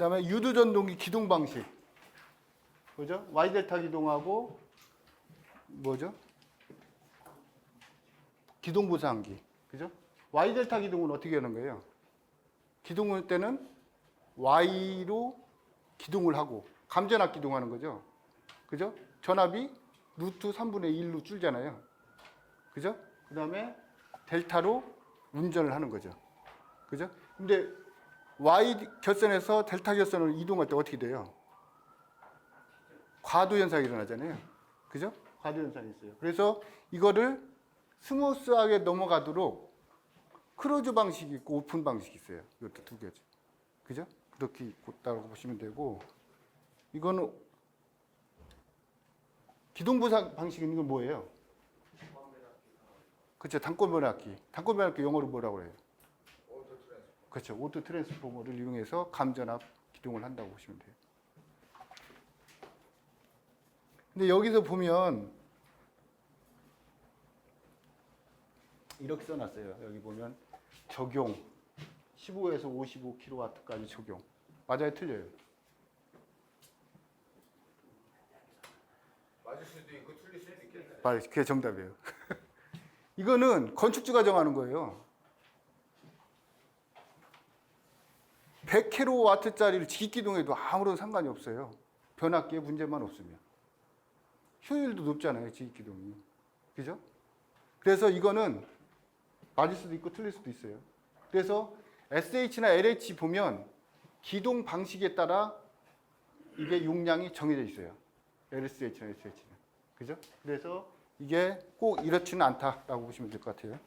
그다음에 유도 전동기 기동 방식. 그죠? Y 델타 기동하고 뭐죠? 기동 보상기. 그죠? Y 델타 기동은 어떻게 하는 거예요? 기동할 때는 Y로 기동을 하고 감전압 기동하는 거죠. 그죠? 전압이 루트 3분의 1로 줄잖아요. 그죠? 그 다음에 델타로 운전을 하는 거죠. 그죠? 근데 Y 결선에서 델타 결선으로 이동할 때 어떻게 돼요? 과도 현상이 일어나잖아요. 그죠? 과도 현상이 있어요. 그래서 이거를 스무스하게 넘어가도록 크로즈 방식이 있고 오픈 방식이 있어요. 이것도 두 개죠. 그죠? 그렇게 있다고 보시면 되고 이거는 기동부상 방식은 이건 뭐예요? 그렇죠. 단권 변압기. 단권 변압기 영어로 뭐라고 해요? 그렇죠. 오토 트랜스포머를 이용해서 감전압 기동을 한다고 보시면 돼요. 근데 여기서 보면 이렇게 써놨어요. 여기 보면 적용 15에서 55kW까지 적용. 맞아요, 틀려요. 맞을 수도 있고 틀릴 수도 있겠네. 맞아요. 그게 정답이에요. 이거는 건축주가 정하는 거예요. 100kW짜리를 직기동해도 아무런 상관이 없어요. 변압기에 문제만 없으면. 효율도 높잖아요, 직기동이. 그죠? 그래서 이거는 맞을 수도 있고 틀릴 수도 있어요. 그래서 SH나 LH 보면 기동 방식에 따라 이게 용량이 정해져 있어요. LSH나 SH는. 그죠? 그래서 이게 꼭 이렇지는 않다라고 보시면 될 것 같아요.